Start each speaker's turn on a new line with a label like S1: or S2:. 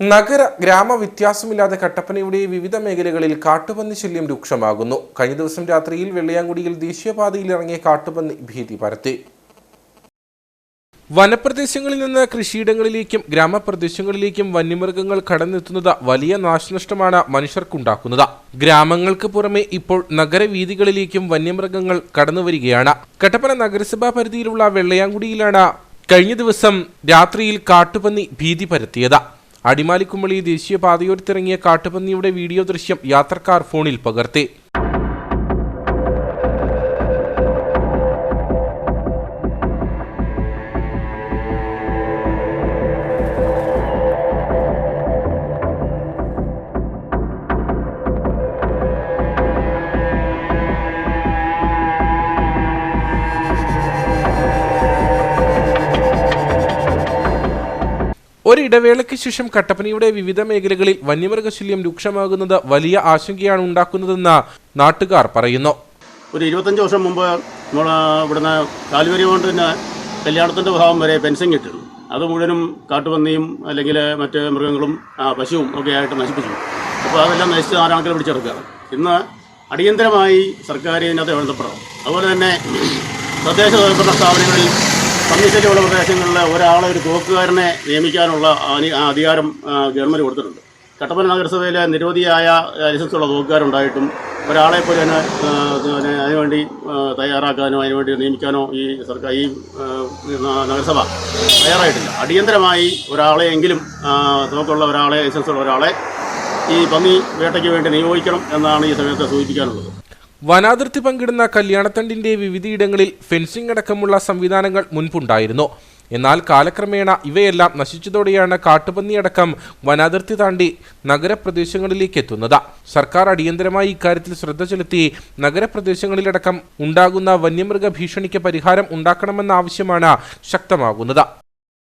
S1: നഗര ഗ്രാമ വ്യത്യാസമില്ലാതെ കട്ടപ്പനയുടെ വിവിധ മേഖലകളിൽ കാട്ടുപന്നി ശല്യം രൂക്ഷമാകുന്നു. കഴിഞ്ഞ ദിവസം രാത്രിയിൽ വെള്ളയാങ്കുടിയിൽ ദേശീയപാതയിൽ ഇറങ്ങിയ കാട്ടുപന്നി ഭീതി പരത്തി. വനപ്രദേശങ്ങളിൽ നിന്ന് കൃഷിയിടങ്ങളിലേക്കും ഗ്രാമപ്രദേശങ്ങളിലേക്കും വന്യമൃഗങ്ങൾ കടന്നെത്തുന്നത് വലിയ നാശനഷ്ടമാണ് മനുഷ്യർക്കുണ്ടാക്കുന്നത്. ഗ്രാമങ്ങൾക്ക് പുറമെ ഇപ്പോൾ നഗരവീതികളിലേക്കും വന്യമൃഗങ്ങൾ കടന്നുവരികയാണ്. കട്ടപ്പന നഗരസഭാ പരിധിയിലുള്ള വെള്ളയാങ്കുടിയിലാണ് കഴിഞ്ഞ ദിവസം രാത്രിയിൽ കാട്ടുപന്നി ഭീതി പരത്തിയത്. അടിമാലിക്കുമ്പളി ദേശീയപാതയോരത്തിറങ്ങിയ കാട്ടുപന്നിയുടെ വീഡിയോ ദൃശ്യം യാത്രക്കാർ ഫോണിൽ പകർത്തി. ഒരിടവേളയ്ക്ക് ശേഷം കട്ടപ്പനയുടെ വിവിധ മേഖലകളിൽ വന്യമൃഗശല്യം രൂക്ഷമാകുന്നത് വലിയ ആശങ്കയാണ് ഉണ്ടാക്കുന്നതെന്ന് നാട്ടുകാർ പറയുന്നു.
S2: ഒരു ഇരുപത്തഞ്ച് വർഷം മുമ്പ് നമ്മൾ ഇവിടുന്ന് കാലുവരി കൊണ്ട് തന്നെ കല്യാണത്തിന്റെ ഭാഗം വരെ പെൻഷൻ ഇട്ടിരുന്നു. അത് മുഴുവനും കാട്ടുപന്നിയും അല്ലെങ്കിൽ മറ്റ് മൃഗങ്ങളും പശുവും ഒക്കെ ആയിട്ട് നശിപ്പിച്ചു. അപ്പോൾ അതെല്ലാം നശിച്ച് ആരാണക്കിൽ പിടിച്ചെടുക്കുകയാണ്. ഇന്ന് അടിയന്തരമായി സർക്കാർ ഇതിനകത്ത് ബന്ധപ്പെടണം അതുപോലെ തന്നെ തദ്ദേശ സ്വയംഭരണ സ്ഥാപനങ്ങളിൽ പന്നിശല്യമുള്ള പ്രദേശങ്ങളിൽ ഒരാളെ ഒരു തോക്കുകാരനെ നിയമിക്കാനുള്ള അധികാരം ഗവൺമെന്റ് കൊടുത്തിട്ടുണ്ട്. കട്ടപ്പന നഗരസഭയിലെ നിരവധിയായ ലൈസൻസുള്ള തോക്കുകാരുണ്ടായിട്ടും ഒരാളെ പോലെ തന്നെ പിന്നെ അതിനുവേണ്ടി തയ്യാറാക്കാനോ അതിനുവേണ്ടി നിയമിക്കാനോ ഈ സർക്കാർ ഈ നഗരസഭ തയ്യാറായിട്ടില്ല. അടിയന്തരമായി ഒരാളെയെങ്കിലും തോക്കുള്ള ഒരാളെ ലൈസൻസുള്ള ഒരാളെ ഈ പന്നി വേട്ടയ്ക്ക് വേണ്ടി നിയോഗിക്കണം എന്നാണ് ഈ സമയത്ത് സൂചിപ്പിക്കാനുള്ളത്.
S1: വനാതിർത്തി പങ്കിടുന്ന കല്യാണത്തണ്ടിന്റെ വിവിധയിടങ്ങളിൽ ഫെൻസിംഗ് അടക്കമുള്ള സംവിധാനങ്ങൾ മുൻപുണ്ടായിരുന്നു. എന്നാൽ കാലക്രമേണ ഇവയെല്ലാം നശിച്ചതോടെയാണ് കാട്ടുപന്നിയടക്കം വനാതിർത്തി താണ്ടി നഗരപ്രദേശങ്ങളിലേക്ക് എത്തുന്നത് സർക്കാർ അടിയന്തരമായി ഇക്കാര്യത്തിൽ ശ്രദ്ധ ചെലുത്തി നഗരപ്രദേശങ്ങളിലടക്കം ഉണ്ടാകുന്ന വന്യമൃഗ ഭീഷണിക്ക് പരിഹാരം ഉണ്ടാക്കണമെന്ന ആവശ്യമാണ് ശക്തമാകുന്നത്.